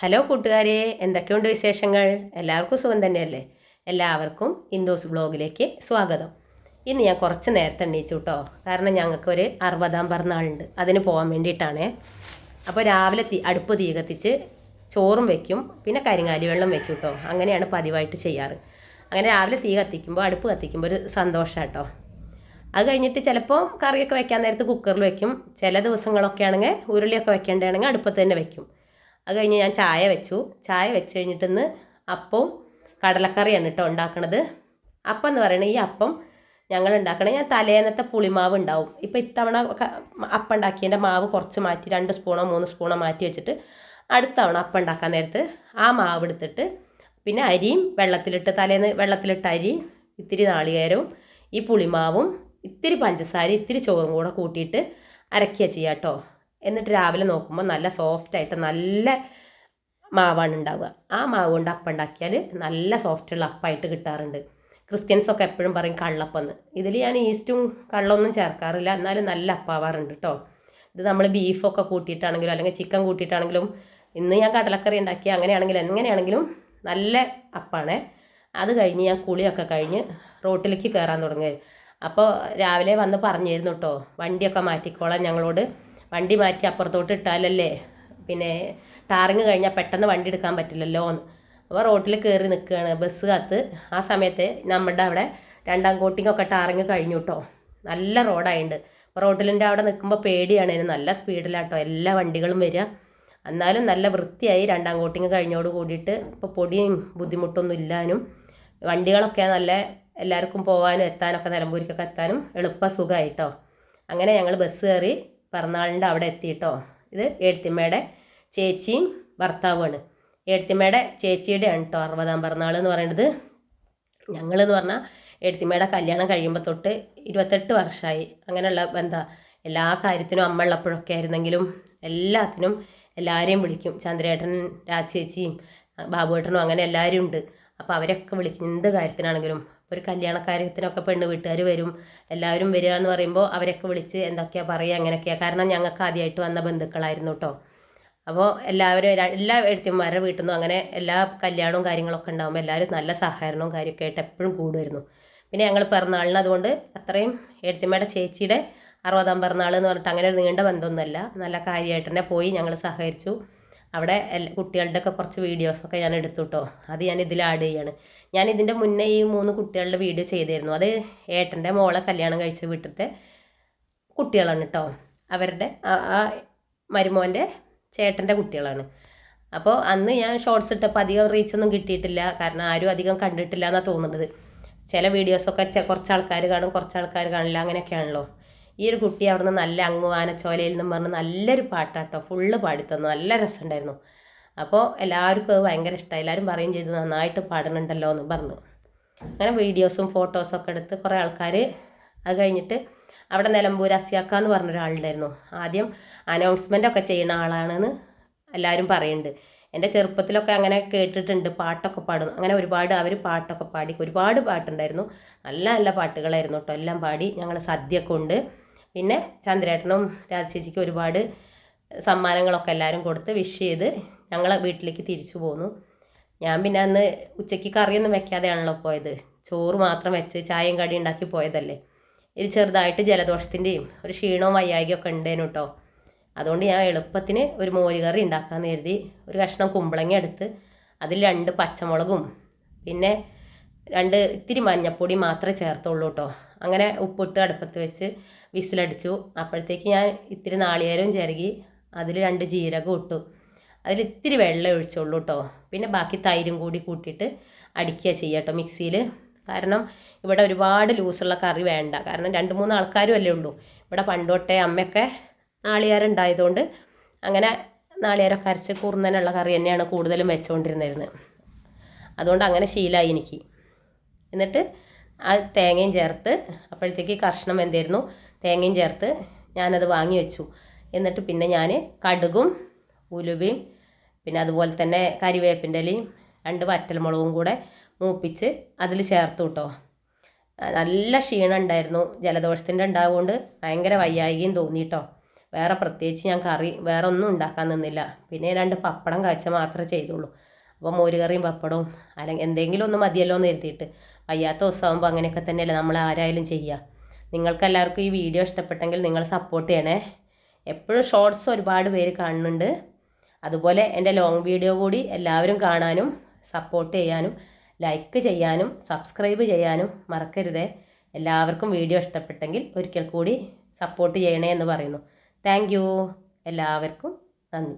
Hello കൂട്ടുകാരെ എന്തൊക്കെയുണ്ട് വിശേഷങ്ങൾ? എല്ലാവർക്കും സുഖം തന്നെയല്ലേ? എല്ലാവർക്കും ഇൻഡോസ് ബ്ലോഗിലേക്ക് സ്വാഗതം. ഇന്ന് ഞാൻ കുറച്ച് നേരത്തെ എണ്ണീച്ചു കേട്ടോ കാരണം ഞങ്ങൾക്ക് ഒരു അറുപതാം പിറന്നാളുണ്ട്. അതിന് പോകാൻ വേണ്ടിയിട്ടാണേ. അപ്പോൾ രാവിലെ തീ അടുപ്പ് തീ കത്തിച്ച് ചോറും വെക്കും പിന്നെ കരിങ്ങാലി വെള്ളം വെക്കും കേട്ടോ അങ്ങനെയാണ് പതിവായിട്ട് ചെയ്യാറ്. അങ്ങനെ രാവിലെ തീ കത്തിക്കുമ്പോൾ അടുപ്പ് കത്തിക്കുമ്പോൾ ഒരു സന്തോഷം കേട്ടോ അത് കഴിഞ്ഞിട്ട് ചിലപ്പോൾ കറിയൊക്കെ വെക്കാൻ നേരത്ത് കുക്കറിൽ വെക്കും. ചില ദിവസങ്ങളൊക്കെ ആണെങ്കിൽ ഉരുളിയൊക്കെ വെക്കേണ്ടതാണെങ്കിൽ അടുപ്പത്ത് തന്നെ വെക്കും. അത് കഴിഞ്ഞ് ഞാൻ ചായ വെച്ചു. ചായ വെച്ച് കഴിഞ്ഞിട്ടിന്ന് അപ്പവും കടലക്കറിയാണ് കേട്ടോ ഉണ്ടാക്കണത്. അപ്പം എന്ന് പറയുന്നത് ഈ അപ്പം ഞങ്ങൾ ഉണ്ടാക്കണേ ഞാൻ തലേന്നത്തെ പുളിമാവ് ഉണ്ടാവും. ഇപ്പോൾ ഇത്തവണ അപ്പം ഉണ്ടാക്കിയതിന്റെ മാവ് കുറച്ച് മാറ്റി രണ്ട് സ്പൂണോ മൂന്ന് സ്പൂണോ മാറ്റി വെച്ചിട്ട് അടുത്തവണ അപ്പം ഉണ്ടാക്കാൻ നേരത്ത് ആ മാവ് എടുത്തിട്ട് പിന്നെ അരിയും വെള്ളത്തിലിട്ട് തലേന്ന് വെള്ളത്തിലിട്ട അരി ഇത്തിരി നാളികേരവും ഈ പുളിമാവും ഇത്തിരി പഞ്ചസാര ഇത്തിരി ചോറും കൂടെ കൂട്ടിയിട്ട് അരക്കുക ചെയ്യാം കേട്ടോ. എന്നിട്ട് രാവിലെ നോക്കുമ്പോൾ നല്ല സോഫ്റ്റായിട്ട് നല്ല മാവാണ് ഉണ്ടാവുക. ആ മാവ് കൊണ്ട് അപ്പം ഉണ്ടാക്കിയാൽ നല്ല സോഫ്റ്റുള്ള അപ്പായിട്ട് കിട്ടാറുണ്ട്. ക്രിസ്ത്യൻസൊക്കെ എപ്പോഴും പറയും കള്ളപ്പെന്ന്. ഇതിൽ ഞാൻ ഈസ്റ്റും കള്ളൊന്നും ചേർക്കാറില്ല. എന്നാലും നല്ല അപ്പാവാറുണ്ട് കേട്ടോ ഇത് നമ്മൾ ബീഫൊക്കെ കൂട്ടിയിട്ടാണെങ്കിലും അല്ലെങ്കിൽ ചിക്കൻ കൂട്ടിയിട്ടാണെങ്കിലും ഇന്ന് ഞാൻ കടലക്കറി ഉണ്ടാക്കി അങ്ങനെയാണെങ്കിലും എങ്ങനെയാണെങ്കിലും നല്ല അപ്പാണ്. അത് കഴിഞ്ഞ് ഞാൻ കുളിയൊക്കെ കഴിഞ്ഞ് റോട്ടിലേക്ക് കയറാൻ തുടങ്ങി അപ്പോൾ രാവിലെ വന്ന് പറഞ്ഞിരുന്നു കേട്ടോ വണ്ടിയൊക്കെ മാറ്റിക്കോളാം ഞങ്ങളോട്. വണ്ടി മാറ്റി അപ്പുറത്തോട്ട് ഇട്ടാലല്ലേ? പിന്നെ ടാറിങ് കഴിഞ്ഞാൽ പെട്ടെന്ന് വണ്ടി എടുക്കാൻ പറ്റില്ലല്ലോ അപ്പോൾ റോട്ടിൽ കയറി നിൽക്കുകയാണ് ബസ് കാത്ത്. ആ സമയത്ത് നമ്മുടെ അവിടെ രണ്ടാം കോട്ടിങ്ങൊക്കെ ടാറിങ് കഴിഞ്ഞു കേട്ടോ നല്ല റോഡായിട്ടുണ്ട് അപ്പോൾ റോട്ടിലിന്റെ അവിടെ നിൽക്കുമ്പോൾ പേടിയാണ്. അതിന് നല്ല സ്പീഡിലാട്ടോ എല്ലാ വണ്ടികളും വരിക എന്നാലും നല്ല വൃത്തിയായി രണ്ടാം കോട്ടിങ് കഴിഞ്ഞോട് കൂടിയിട്ട് ഇപ്പോൾ പൊടിയും ബുദ്ധിമുട്ടൊന്നും ഇല്ലാനും വണ്ടികളൊക്കെ നല്ല എല്ലാവർക്കും പോകാനും എത്താനൊക്കെ നിലമ്പൂരിക്കൊക്കെ എത്താനും എളുപ്പ സുഖമായിട്ടോ അങ്ങനെ ഞങ്ങൾ ബസ് കയറി പിറന്നാളിന്റെ അവിടെ എത്തിയിട്ടോ? ഇത് എഴുത്തിമ്മയുടെ ചേച്ചിയും ഭർത്താവുമാണ്. എഴുത്തിമ്മയുടെ ചേച്ചിയുടെയാണ് കേട്ടോ അറുപതാം പിറന്നാൾ എന്ന് പറയുന്നത് ഞങ്ങളെന്ന് പറഞ്ഞാൽ എഴുത്തിമ്മയുടെ കല്യാണം കഴിയുമ്പോൾ തൊട്ട് ഇരുപത്തെട്ട് വർഷമായി. അങ്ങനെയുള്ള ബന്ധം എല്ലാ കാര്യത്തിനും അമ്മ ഉള്ളപ്പോഴൊക്കെ ആയിരുന്നെങ്കിലും എല്ലാത്തിനും എല്ലാവരെയും വിളിക്കും. ചന്ദ്രേട്ടൻ രാജേച്ചിയും ബാബുവേട്ടനും അങ്ങനെ എല്ലാവരും ഉണ്ട്. അപ്പോൾ അവരൊക്കെ വിളിക്കും. എന്ത് കാര്യത്തിനാണെങ്കിലും ഒരു കല്യാണ കാര്യത്തിനൊക്കെ പെണ്ണ് വീട്ടുകാർ വരും. എല്ലാവരും വരിക എന്ന് പറയുമ്പോൾ അവരൊക്കെ വിളിച്ച് എന്തൊക്കെയാണ് പറയുക അങ്ങനെയൊക്കെയാണ് കാരണം ഞങ്ങൾക്ക് ആദ്യമായിട്ട് വന്ന ബന്ധുക്കളായിരുന്നു കേട്ടോ അപ്പോൾ എല്ലാവരും എല്ലാ എഴുത്തിന്മാരുടെ വീട്ടിൽ നിന്നും അങ്ങനെ എല്ലാ കല്യാണവും കാര്യങ്ങളൊക്കെ ഉണ്ടാകുമ്പോൾ എല്ലാവരും നല്ല സഹകരണവും കാര്യമൊക്കെ ആയിട്ട് എപ്പോഴും കൂടുമായിരുന്നു. പിന്നെ ഞങ്ങൾ പിറന്നാളിന് അതുകൊണ്ട് അത്രയും എഴുത്തിമ്മയുടെ ചേച്ചിയുടെ അറുപതാം പിറന്നാൾ എന്ന് പറഞ്ഞിട്ട് അങ്ങനെ ഒരു നീണ്ട ബന്ധമൊന്നുമല്ല. നല്ല കാര്യമായിട്ട് തന്നെ പോയി ഞങ്ങൾ സഹകരിച്ചു. അവിടെ കുട്ടികളുടെ ഒക്കെ കുറച്ച് വീഡിയോസൊക്കെ ഞാൻ എടുത്തുട്ടോ. അത് ഞാൻ ഇതിൽ ആഡ് ചെയ്യാണ്. ഞാൻ ഇതിന്റെ മുന്നേ ഈ മൂന്ന് കുട്ടികളുടെ വീഡിയോ ചെയ്തിരുന്നു. അത് ഏട്ടന്റെ മോളെ കല്യാണം കഴിച്ച വീട്ടിലത്തെ കുട്ടികളാണ് കേട്ടോ അവരുടെ ആ- മരുമോന്റെ ചേട്ടന്റെ കുട്ടികളാണ്. അപ്പോൾ അന്ന് ഞാൻ ഷോർട്സ് ഇട്ടപ്പോൾ അധികം റീച്ചൊന്നും കിട്ടിയിട്ടില്ല. കാരണം ആരും അധികം കണ്ടിട്ടില്ല എന്നാണ് തോന്നുന്നത്. ചില വീഡിയോസൊക്കെ കുറച്ച് ആൾക്കാർ കാണും കുറച്ച് ആൾക്കാർ കാണില്ല അങ്ങനെയൊക്കെയാണല്ലോ. ഈ ഒരു കുട്ടി അവിടുന്ന് നല്ല അങ്ങുവാനച്ചോലയിൽ നിന്നും പറഞ്ഞ് നല്ലൊരു പാട്ടാട്ടോ. ഫുള്ള് പാടിത്തന്നു. നല്ല രസമുണ്ടായിരുന്നു. അപ്പോൾ എല്ലാവർക്കും അത് ഭയങ്കര ഇഷ്ടമായി എല്ലാവരും പറയും ചെയ്തു നന്നായിട്ട് പാടുന്നുണ്ടല്ലോ എന്ന് പറഞ്ഞു. അങ്ങനെ വീഡിയോസും ഫോട്ടോസൊക്കെ എടുത്ത് കുറേ ആൾക്കാർ അത് കഴിഞ്ഞിട്ട് അവിടെ നിലമ്പൂർ അസിയാക്ക എന്ന് പറഞ്ഞൊരാളുണ്ടായിരുന്നു ആദ്യം അനൗൺസ്മെന്റ് ഒക്കെ ചെയ്യുന്ന ആളാണെന്ന് എല്ലാവരും പറയുന്നുണ്ട് എന്റെ ചെറുപ്പത്തിലൊക്കെ അങ്ങനെ കേട്ടിട്ടുണ്ട്. പാട്ടൊക്കെ പാടും. അങ്ങനെ ഒരുപാട് അവർ പാട്ടൊക്കെ പാടി ഒരുപാട് പാട്ടുണ്ടായിരുന്നു. നല്ല നല്ല പാട്ടുകളായിരുന്നു കേട്ടോ. എല്ലാം പാടി ഞങ്ങൾ സദ്യ ഉണ്ട്. പിന്നെ ചന്ദ്രേട്ടനും രാജചേച്ചിക്ക് ഒരുപാട് സമ്മാനങ്ങളൊക്കെ എല്ലാവരും കൊടുത്ത് വിഷ് ചെയ്ത് ഞങ്ങളെ വീട്ടിലേക്ക് തിരിച്ചു പോന്നു. ഞാൻ പിന്നെ അന്ന് ഉച്ചയ്ക്ക് കറിയൊന്നും വെക്കാതെയാണല്ലോ പോയത്. ചോറ് മാത്രം വെച്ച് ചായയും കടി ഉണ്ടാക്കി പോയതല്ലേ. ഇത് ചെറുതായിട്ട് ജലദോഷത്തിന്റെയും ഒരു ക്ഷീണവും വയ്യായികയൊക്കെ ഉണ്ടേനു കേട്ടോ അതുകൊണ്ട് ഞാൻ എളുപ്പത്തിന് ഒരു മോരുകറി ഉണ്ടാക്കാമെന്ന് കരുതി ഒരു കഷ്ണം കുമ്പളങ്ങ എടുത്ത് അതിൽ രണ്ട് പച്ചമുളകും പിന്നെ രണ്ട് ഇത്തിരി മഞ്ഞപ്പൊടി മാത്രമേ ചേർത്തുള്ളൂ കേട്ടോ അങ്ങനെ ഉപ്പിട്ട് അടുപ്പത്ത് വെച്ച് വിസിലടിച്ചു. അപ്പോഴത്തേക്ക് ഞാൻ ഇത്തിരി നാളികേരവും ചിരകി അതിൽ രണ്ട് ജീരകം ഇട്ടു. അതിൽ ഇത്തിരി വെള്ളം ഒഴിച്ചുള്ളൂ കേട്ടോ. പിന്നെ ബാക്കി തൈരും കൂടി കൂട്ടിയിട്ട് അടിക്കുക ചെയ്യുക കേട്ടോ മിക്സിയിൽ. കാരണം ഇവിടെ ഒരുപാട് ലൂസുള്ള കറി വേണ്ട. കാരണം രണ്ട് മൂന്ന് ആൾക്കാരും അല്ലേ ഉള്ളൂ. ഇവിടെ പണ്ടോട്ടെ അമ്മയൊക്കെ നാളികേരം ഉണ്ടായതുകൊണ്ട് അങ്ങനെ നാളികേരമൊക്കെ അരച്ച് കുറുന്നനുള്ള കറി തന്നെയാണ് കൂടുതലും വെച്ചുകൊണ്ടിരുന്നിരുന്നത് അതുകൊണ്ട് അങ്ങനെ ശീലമായി എനിക്ക്. എന്നിട്ട് ആ തേങ്ങയും ചേർത്ത് അപ്പോഴത്തേക്ക് കർഷണം എന്തായിരുന്നു തേങ്ങയും ചേർത്ത് ഞാനത് വാങ്ങി വെച്ചു. എന്നിട്ട് പിന്നെ ഞാൻ കടുകും ഉലുവയും പിന്നെ അതുപോലെ തന്നെ കരിവേപ്പിന്റെ രണ്ട് വറ്റൽമുളകും കൂടെ മൂപ്പിച്ച് അതിൽ ചേർത്ത് കേട്ടോ നല്ല ക്ഷീണം ഉണ്ടായിരുന്നു. ജലദോഷത്തിന്റെ ഉണ്ടാവുകൊണ്ട് ഭയങ്കര വയ്യായികയും തോന്നി കേട്ടോ വേറെ പ്രത്യേകിച്ച് ഞാൻ കറി വേറെ ഒന്നും ഉണ്ടാക്കാൻ നിന്നില്ല. പിന്നെ രണ്ട് പപ്പടം കാഴ്ച മാത്രമേ ചെയ്തുള്ളൂ. അപ്പോൾ മോരുകറിയും പപ്പടവും അല്ലെങ്കിൽ എന്തെങ്കിലും ഒന്ന് മതിയല്ലോ എന്ന് കരുതിയിട്ട്. വയ്യാത്ത ദിവസമാകുമ്പോൾ അങ്ങനെയൊക്കെ തന്നെയല്ലേ നമ്മൾ ആരായാലും ചെയ്യുക നിങ്ങൾക്കെല്ലാവർക്കും ഈ വീഡിയോ ഇഷ്ടപ്പെട്ടെങ്കിൽ നിങ്ങൾ സപ്പോർട്ട് ചെയ്യണേ. എപ്പോഴും ഷോർട്സ് ഒരുപാട് പേര് കാണുന്നുണ്ട്. അതുപോലെ എന്റെ ലോങ് വീഡിയോ കൂടി എല്ലാവരും കാണാനും സപ്പോർട്ട് ചെയ്യാനും ലൈക്ക് ചെയ്യാനും സബ്സ്ക്രൈബ് ചെയ്യാനും മറക്കരുതേ. എല്ലാവർക്കും വീഡിയോ ഇഷ്ടപ്പെട്ടെങ്കിൽ ഒരിക്കൽ കൂടി സപ്പോർട്ട് ചെയ്യണേ എന്ന് പറയുന്നു. താങ്ക് എല്ലാവർക്കും നന്ദി.